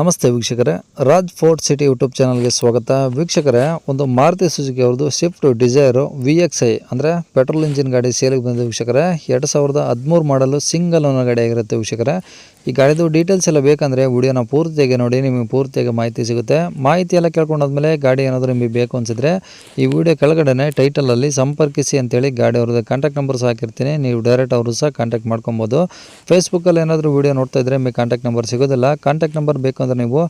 ನಮಸ್ತೆ ವೀಕ್ಷಕರೇ. Raj fort city YouTube ಚಾನಲ್ಗೆ ಸ್ವಾಗತ. ವೀಕ್ಷಕರೇ, ಒಂದು ಮಾರುತಿ ಸುಜುಕಿ ಅವ್ರದ್ದು Swift Dzire V X I ಅಂದರೆ ಪೆಟ್ರೋಲ್ ಇಂಜಿನ್ ಗಾಡಿ ಸೇಲಿಗೆ ಬಂದ ವೀಕ್ಷಕರೇ. ಎರಡು ಸಾವಿರದ ಹದಿಮೂರು ಮಾಡಲು ಸಿಂಗಲ್ ಓನರ್ ಗಾಡಿ ಆಗಿರುತ್ತೆ ವೀಕ್ಷಕರೇ. ಈ ಗಾಡಿದು ಡೀಟೇಲ್ಸ್ ಎಲ್ಲ ಬೇಕಂದರೆ ವಿಡಿಯೋನ ಪೂರ್ತಿಯಾಗಿ ನೋಡಿ, ನಿಮಗೆ ಪೂರ್ತಿಯಾಗಿ ಮಾಹಿತಿ ಸಿಗುತ್ತೆ. ಮಾಹಿತಿ ಎಲ್ಲ ಕೇಳ್ಕೊಂಡಾದ್ಮೇಲೆ ಗಾಡಿ ಏನಾದರೂ ನಿಮಗೆ ಬೇಕು ಅನಿಸಿದ್ರೆ ಈ ವಿಡಿಯೋ ಕೆಳಗಡೆ ಟೈಟಲಲ್ಲಿ ಸಂಪರ್ಕಿಸಿ ಅಂತೇಳಿ ಗಾಡಿ ಅವ್ರದ್ದು ಕಾಂಟ್ಯಾಕ್ಟ್ ನಂಬರ್ ಸಹ ಹಾಕಿರ್ತೀನಿ. ನೀವು ಡೈರೆಕ್ಟ್ ಅವರು ಸಹ ಕಾಂಟ್ಯಾಕ್ಟ್ ಮಾಡ್ಕೊಬೋದು. ಫೇಸ್ಬುಕ್ಕಲ್ಲಿ ಏನಾದರೂ ವಿಡಿಯೋ ನೋಡ್ತಾ ಇದ್ದರೆ ನಿಮಗೆ ಕಾಂಟ್ಯಾಕ್ಟ್ ನಂಬರ್ ಸಿಗೋದಿಲ್ಲ. ಕಾಂಟ್ಯಾಕ್ಟ್ ನಂಬರ್ ಬೇಕು ನೀವು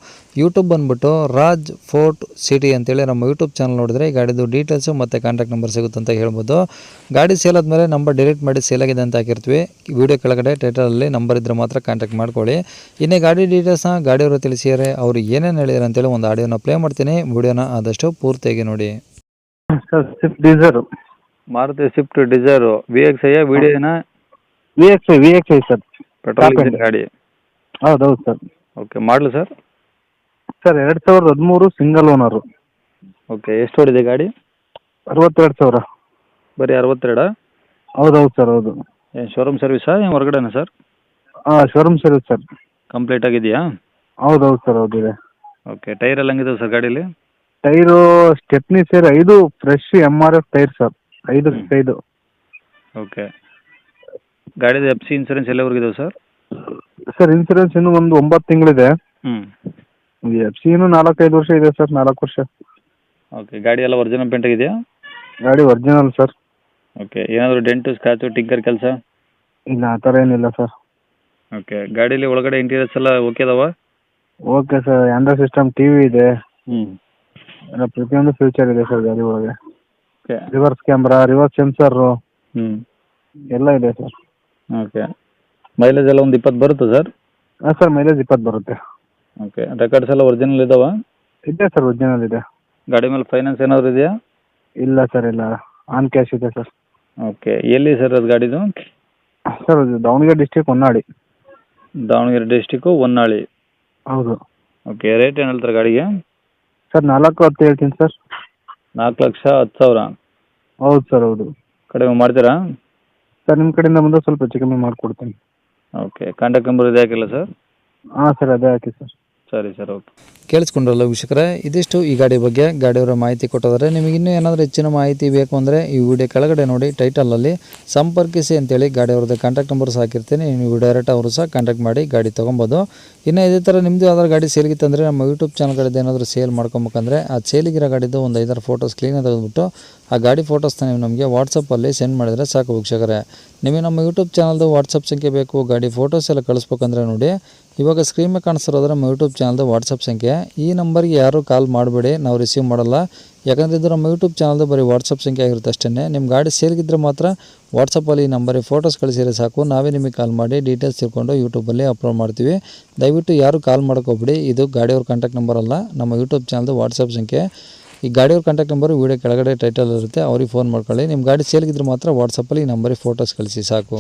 ಯೂಟ್ಯೂಬ್ ಬಂದುಬಿಟ್ಟು ರಾಜ್ ಫೋರ್ಟ್ ಸಿಟಿ ಅಂತೇಳಿ ನಮ್ಮ ಯೂಟ್ಯೂಬ್ ಚಾನಲ್ ನೋಡಿದ್ರೆ ಈ ಗಾಡಿದು ಡೀಟೇಲ್ಸು ಮತ್ತು ಕಾಂಟ್ಯಾಕ್ಟ್ ನಂಬರ್ ಸಿಗುತ್ತೆ ಅಂತ ಹೇಳ್ಬೋದು. ಗಾಡಿ ಸೇಲ್ ಆದಮೇಲೆ ನಂಬರ್ ಡಿಲೀಟ್ ಮಾಡಿ ಸೇಲ್ ಆಗಿದೆ ಅಂತ ಹಾಕಿರ್ತೀವಿ. ವಿಡಿಯೋ ಕೆಳಗಡೆ ಟೈಟಲಲ್ಲಿ ನಂಬರ್ ಇದ್ದರೆ ಮಾತ್ರ ಕಾಂಟ್ಯಾಕ್ಟ್ ಮಾಡ್ಕೊಳ್ಳಿ. ಇನ್ನೇ ಗಾಡಿ ಡೀಟೇಲ್ಸ್ನ ಗಾಡಿಯವರು ತಿಳಿಸಿದರೆ ಅವರು ಏನೇನು ಅಂತ ಅಂತೇಳಿ ಒಂದು ಆಡಿಯೋನ ಪ್ಲೇ ಮಾಡ್ತೀನಿ. ವಿಡಿಯೋನ ಆದಷ್ಟು ಪೂರ್ತಿಯಾಗಿ ನೋಡಿ. Sir Swift Dzire Maruti Swift Dzire V X I ವಿಡಿಯೋನ? V X I V X I sir petrol engine ಗಾಡಿ. ಹೌದು ಹೌದು ಸರ್ ಓಕೆ ಮಾಡಲು ಸರ್ ಸರ್ ಎರಡು ಸಾವಿರದ ಹದಿಮೂರು ಸಿಂಗಲ್ ಓನರು ಓಕೆ ಎಷ್ಟು ಓಡಿದೆ ಗಾಡಿ? ಅರವತ್ತೆರಡು ಸಾವಿರ. ಬರೀ ಅರವತ್ತೆರಡಾ? ಹೌದು ಹೌದು ಸರ್ ಹೌದು. ಏನು ಶೋರೂಮ್ ಸರ್ವಿಸಾ ಏನು ಹೊರಗಡೆನಾ ಸರ್ ಹಾಂ ಶೋರೂಮ್ ಸರ್ ಸರ್ ಕಂಪ್ಲೀಟ್ ಆಗಿದೆಯಾ? ಹೌದು ಹೌದು ಸರ್ ಹೌದು ಇದೆ. ಓಕೆ ಟೈರ್ ಎಲ್ಲ ಹಂಗಿದಾವೆ ಸರ್ ಗಾಡೀಲಿ? ಟೈರು ಸ್ಟೆಪ್ನಿ ಸೇರಿ ಐದು fresh M R F tyre sir ಐದು ಐದು. ಓಕೆ ಗಾಡಿದು ಎಫ್ ಸಿ ಇನ್ಸೂರೆನ್ಸ್ ಎಲ್ಲವರೆಗೂ ಇದಾವೆ ಸರ್ ಸರ್ ಇನ್ಸೂರೆನ್ಸ್ ಇನ್ನೂ ಒಂದು ಒಂಬತ್ತು ತಿಂಗಳಿದೆ. ಹ್ಞೂ ಎಫ್ ಸಿ ಇನ್ನೂ ನಾಲ್ಕೈದು ವರ್ಷ ಇದೆ ಸರ್ ನಾಲ್ಕು ವರ್ಷ. ಓಕೆ ಗಾಡಿ ಎಲ್ಲ ಒರಿಜಿನಲ್ ಪೇಂಟ್ ಆಗಿದೆಯಾ? ಗಾಡಿ ಒರಿಜಿನಲ್ ಸರ್ ಓಕೆ ಏನಾದರೂ ಡೆಂಟು ಸ್ಕ್ರಾಚು ಟಿಂಕರ್ ಕೆಲಸ? ಇಲ್ಲ ಆ ಥರ ಏನಿಲ್ಲ ಸರ್ ಓಕೆ ಗಾಡೀಲಿ ಒಳಗಡೆ ಇಂಟೀರಿಯರ್ಸ್ ಎಲ್ಲ ಓಕೆ ಅದಾವ? Okay sir Android system T V ಇದೆ. ಹ್ಞೂ ಎಲ್ಲ ಪ್ರತಿಯೊಂದು ಫ್ಯೂಚರ್ ಇದೆ ಸರ್ ಗಾಡಿ ಒಳಗೆ. Okay reverse camera reverse sensor ಹ್ಞೂ ಎಲ್ಲ ಇದೆ ಸರ್ ಓಕೆ ಮೈಲೇಜ್ ಎಲ್ಲ ಒಂದು ಇಪ್ಪತ್ತು ಬರುತ್ತಾ ಸರ್ ಹಾಂ ಸರ್ ಮೈಲೇಜ್ ಇಪ್ಪತ್ತು ಬರುತ್ತೆ. ಓಕೆ ರೆಕಾರ್ಡ್ಸ್ ಎಲ್ಲ ಒರಿಜಿನಲ್ ಇದಾವ? ಇದೆ ಸರ್ ಒರಿಜಿನಲ್ ಇದೆ. ಗಾಡಿ ಮೇಲೆ ಫೈನಾನ್ಸ್ ಏನಾದರೂ ಇದೆಯಾ? ಇಲ್ಲ ಸರ್ ಇಲ್ಲ. ಆನ್ ಕ್ಯಾಶ್ ಇದೆ ಸರ್ ಓಕೆ ಎಲ್ಲಿ ಸರ್ ಅದು ಗಾಡಿದು? ಸರ್ ಅದು ದಾವಣಗೆರೆ ಡಿಸ್ಟಿಕ್ ಹೊನ್ನಾಳಿ. ದಾವಣಗೆರೆ ಡಿಸ್ಟಿಕ್ಕು ಹೊನ್ನಾಳಿ. ಹೌದು. ಓಕೆ ರೇಟ್ ಏನು ಹೇಳ್ತಾರೆ ಗಾಡಿಗೆ? ಸರ್ ನಾಲ್ಕು ಹತ್ತು ಹೇಳ್ತೀನಿ ಸರ್. ನಾಲ್ಕು ಲಕ್ಷ ಹತ್ತು ಸಾವಿರ. ಹೌದು ಸರ್ ಹೌದು. ಕಡಿಮೆ ಮಾಡ್ತೀರಾ? ಸರ್ ನಿಮ್ಮ ಕಡೆಯಿಂದ ಬಂದು ಸ್ವಲ್ಪ ಹೆಚ್ಚು ಕಮ್ಮಿ ಮಾಡಿಕೊಡ್ತೀನಿ. ಓಕೆ ಕಾಂಟ್ಯಾಕ್ಟ್ ನಂಬರ್ ಇದೆ ಹಾಕಿಲ್ಲ ಸರ್? ಹಾಂ ಸರ್ ಅದೇ ಹಾಕಿ ಸರ್. ಸರಿ ಸರ್, ಓಕೆ. ಕೇಳಿಸ್ಕೊಂಡ್ರಲ್ಲ ವೀಕ್ಷಕರೇ, ಇದಿಷ್ಟು ಈ ಗಾಡಿ ಬಗ್ಗೆ ಗಾಡಿಯವರ ಮಾಹಿತಿ ಕೊಟ್ಟಿದ್ದಾರೆ. ನಿಮಗೆ ಇನ್ನೂ ಏನಾದರೂ ಹೆಚ್ಚಿನ ಮಾಹಿತಿ ಬೇಕು ಅಂದರೆ ಈ ವಿಡಿಯೋ ಕೆಳಗಡೆ ನೋಡಿ, ಟೈಟಲಲ್ಲಿ ಸಂಪರ್ಕಿಸಿ ಅಂತೇಳಿ ಗಾಡಿಯವ್ರದ್ದು ಕಾಂಟ್ಯಾಕ್ಟ್ ನಂಬರ್ ಹಾಕಿರ್ತೀನಿ. ನೀವು ಡೈರೆಕ್ಟ್ ಅವರು ಸಹ ಕಾಂಟ್ಯಾಕ್ಟ್ ಮಾಡಿ ಗಾಡಿ ತೊಗೊಬೋದು. ಇನ್ನು ಇದೇ ಥರ ನಿಮ್ಮದು ಯಾವ್ದಾದ್ರು ಗಾಡಿ ಸೇಲ್ಗಿತ್ತಂದರೆ ನಮ್ಮ ಯೂಟ್ಯೂಬ್ ಚಾನಲ್ ಕಡೆದು ಏನಾದರೂ ಸೇಲ್ ಮಾಡ್ಕೊಬೇಕಂದ್ರೆ ಆ ಸೇಲಿಗಿರೋ ಗಾಡಿದು ಒಂದು ಐದಾರು ಫೋಟೋಸ್ ಕ್ಲೀನಾಗಿ ತೆಗೆದುಬಿಟ್ಟು ಆ ಗಾಡಿ ಫೋಟೋಸ್ನ ನೀವು ನಮಗೆ ವಾಟ್ಸಪ್ಪಲ್ಲಿ ಸೆಂಡ್ ಮಾಡಿದರೆ ಸಾಕು ವೀಕ್ಷಕರೇ. ನಿಮಗೆ ನಮ್ಮ ಯೂಟ್ಯೂಬ್ ಚಾನಲ್ದು ವಾಟ್ಸಪ್ ಸಂಖ್ಯೆ ಬೇಕು, ಗಾಡಿ ಫೋಟೋಸ್ ಎಲ್ಲ ಕಳಿಸ್ಬೇಕಂದ್ರೆ ನೋಡಿ ಇವಾಗ ಸ್ಕ್ರೀನ್ ಮೇಲೆ ಕಾಣಿಸ್ತಿರೋದ್ರೆ ನಮ್ಮ ಯೂಟ್ಯೂಬ್ ಚಾನಲ್ದು ವಾಟ್ಸಪ್ ಸಂಖ್ಯೆ. ಈ ನಂಬರ್ಗೆ ಯಾರೂ ಕಾಲ್ ಮಾಡಬೇಡಿ, ನಾವು ರಿಸೀವ್ ಮಾಡಲ್ಲ. ಯಾಕಂದರೆ ಇದು ನಮ್ಮ ಯೂಟ್ಯೂಬ್ ಚಾನಲ್ದು ಬರೀ ವಾಟ್ಸಪ್ ಸಂಖ್ಯೆ ಆಗಿರುತ್ತೆ ಅಷ್ಟೇ ನಿಮ್ಮ ಗಾಡಿ ಸೇರಿಗಿದ್ರೆ ಮಾತ್ರ ವಾಟ್ಸಪ್ಪಲ್ಲಿ ಈ ನಂಬರಿಗೆ ಫೋಟೋಸ್ ಕಳಿಸಿದ್ರೆ ಸಾಕು. ನಾವೇ ನಿಮಗೆ ಕಾಲ್ ಮಾಡಿ ಡೀಟೇಲ್ಸ್ ತಿಳ್ಕೊಂಡು ಯೂಟ್ಯೂಬಲ್ಲಿ ಅಪ್ಲೋಡ್ ಮಾಡ್ತೀವಿ. ದಯವಿಟ್ಟು ಯಾರು ಕಾಲ್ ಮಾಡ್ಕೋಬೇಡಿ ಇದು ಗಾಡಿಯವ್ರ ಕಾಂಟ್ಯಾಕ್ಟ್ ನಂಬರ್ ಅಲ್ಲ, ನಮ್ಮ ಯೂಟ್ಯೂಬ್ ಚಾನಲ್ದು ವಾಟ್ಸಪ್ ಸಂಖ್ಯೆ. ಈ ಗಾಡಿಯವ್ರ ಕಾಂಟ್ಯಾಕ್ಟ್ ನಂಬರು ವೀಡಿಯೋ ಕೆಳಗಡೆ ಟೈಟಲ್ ಇರುತ್ತೆ, ಅವ್ರಿಗೆ ಫೋನ್ ಮಾಡ್ಕೊಳ್ಳಿ. ನಿಮ್ಮ ಗಾಡಿ ಸೇಲ್ಗಿದ್ರೆ ಮಾತ್ರ ವಾಟ್ಸಪ್ಪಲ್ಲಿ ಈ ನಂಬರಿಗೆ ಫೋಟೋಸ್ ಕಳಿಸಿ ಸಾಕು.